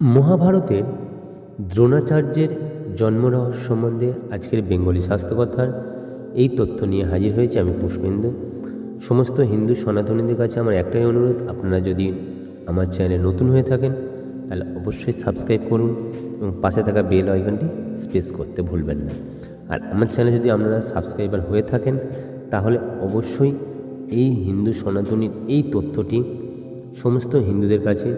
মহাভারতের দ্রোণাচার্যের জন্মরহস্য সম্বন্ধে আজকের বেঙ্গলি স্বাস্থ্যকথার এই তথ্য নিয়ে হাজির হয়েছে আমি পুষ্পেন্দু। সমস্ত হিন্দু সনাতনীদের কাছে আমার একটাই অনুরোধ, আপনারা যদি আমার চ্যানেলে নতুন হয়ে থাকেন, তাহলে অবশ্যই সাবস্ক্রাইব করুন এবং পাশে থাকা বেল আইকনটি স্পেস করতে ভুলবেন না। আর আমার চ্যানেলে যদি আপনারা সাবস্ক্রাইবার হয়ে থাকেন, তাহলে অবশ্যই এই হিন্দু সনাতনীর এই তথ্যটি সমস্ত হিন্দুদের কাছে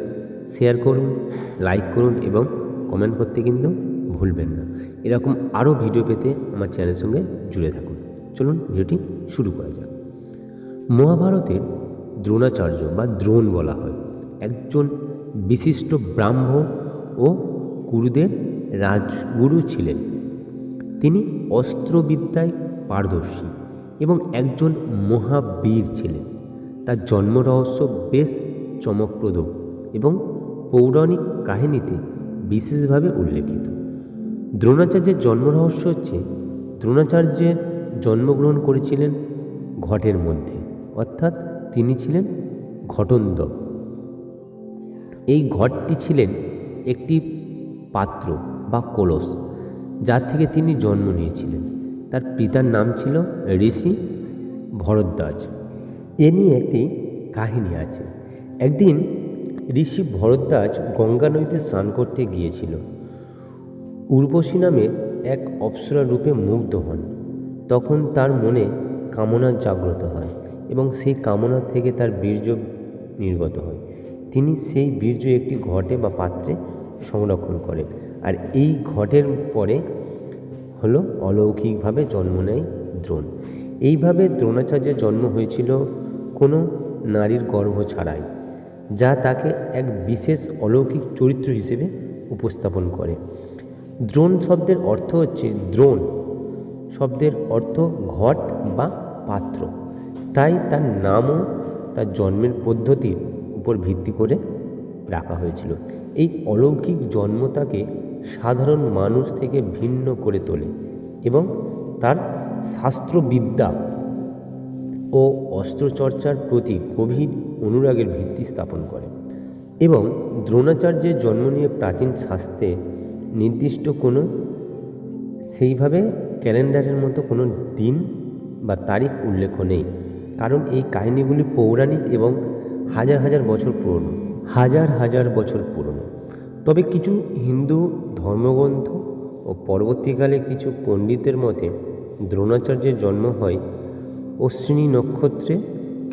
শেয়ার করুন লাইক করুন এবং কমেন্ট করতে কিন্তু ভুলবেন না। এরকম আরও ভিডিও পেতে আমার চ্যানেলের সঙ্গে জুড়ে থাকুন। চলুন ভিডিওটি শুরু করা যাক। মহাভারতের দ্রোণাচার্য বা দ্রোণ বলা হয়। একজন বিশিষ্ট ব্রাহ্মণ ও গুরুদের রাজগুরু ছিলেন। তিনি অস্ত্রবিদ্যায় পারদর্শী এবং একজন মহাবীর ছিলেন। তার জন্মরহস্য বেশ চমকপ্রদ এবং পৌরাণিক কাহিনীতে বিশেষভাবে উল্লেখিত। দ্রোণাচার্যের জন্মরহস্য হচ্ছে, দ্রোণাচার্যের জন্মগ্রহণ করেছিলেন ঘটের মধ্যে, অর্থাৎ তিনি ছিলেন ঘটন্দ। এই ঘটটি ছিলেন একটি পাত্র বা কলস, যার থেকে তিনি জন্ম নিয়েছিলেন। তার পিতার নাম ছিল ঋষি ভরদ্বাজ। এ নিয়ে একটি কাহিনী আছে। একদিন ঋষি ভরদ্বাজ গঙ্গা নদীতে স্নান করতে গিয়েছিল। উর্বশী নামে এক অপ্সরা রূপে মুগ্ধ হন। তখন তার মনে কামনা জাগ্রত হয় এবং সেই কামনা থেকে তার বীর্য নির্গত হয়। তিনি সেই বীর্য একটি ঘটে বা পাত্রে সংরক্ষণ করেন আর এই ঘটের পরে হলো অলৌকিকভাবে জন্ম নেয় দ্রোণ। এইভাবে দ্রোণাচার্যের জন্ম হয়েছিল কোনো নারীর গর্ভ ছাড়াই। যা তাকে এক বিশেষ অলৌকিক চরিত্র হিসেবে উপস্থাপন করে। দ্রোণ শব্দের অর্থ হচ্ছে দ্রোণ। শব্দের অর্থ ঘট বা পাত্র। তাই তার নামও তার জন্মের পদ্ধতির উপর ভিত্তি করে রাখা হয়েছিল। এই অলৌকিক জন্ম তাকে সাধারণ মানুষ থেকে ভিন্ন করে তোলে এবং তার শাস্ত্রবিদ্যা ও অস্ত্রচর্চার প্রতি গভীর অনুরাগের ভিত্তি স্থাপন করে এবং দ্রোণাচার্যের জন্ম নিয়ে প্রাচীন শাস্ত্রে নির্দিষ্ট কোনো সেইভাবে ক্যালেন্ডারের মতো কোনো দিন বা তারিখ উল্লেখ নেই। কারণ এই কাহিনীগুলি পৌরাণিক এবং হাজার হাজার বছর পুরনো। হাজার হাজার বছর পুরনো। তবে কিছু হিন্দু ধর্মগ্রন্থ ও পরবর্তীকালে কিছু পণ্ডিতের মতে দ্রোণাচার্যের জন্ম হয় অশ্বিনী নক্ষত্রে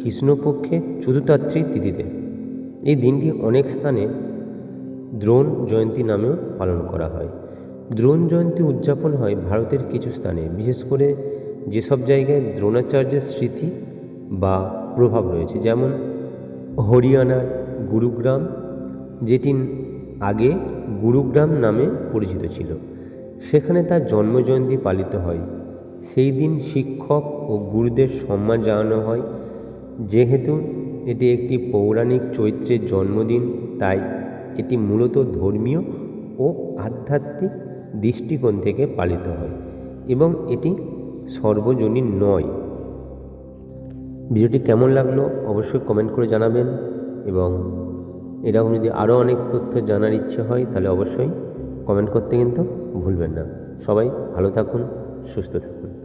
কৃষ্ণপক্ষে চতুর্থাত্রী তিথিতে। এই দিনটি অনেক স্থানে দ্রোণ জয়ন্তী নামেও পালন করা হয়। দ্রোণ জয়ন্তী উদযাপন হয় ভারতের কিছু স্থানে, বিশেষ করে যেসব জায়গায় দ্রোণাচার্যের স্মৃতি বা প্রভাব রয়েছে, যেমন হরিয়ানার গুরুগ্রাম যেটি আগে গুরুগ্রাম নামে পরিচিত ছিল। সেখানে তার জন্মজয়ন্তী পালিত হয়। সেই দিন শিক্ষক ও গুরুদের সম্মান জানানো হয়। যেহেতু এটি একটি পৌরাণিক চৈত্রের জন্মদিন, তাই এটি মূলত ধর্মীয় ও আধ্যাত্মিক দৃষ্টিকোণ থেকে পালিত হয় এবং এটি সর্বজনীন নয়। ভিডিওটি কেমন লাগল অবশ্যই কমেন্ট করে জানাবেন এবং এরকম যদি আরও অনেক তথ্য জানার ইচ্ছে হয়, তাহলে অবশ্যই কমেন্ট করতে কিন্তু ভুলবেন না। সবাই ভালো থাকুন, সুস্থ থাকুন।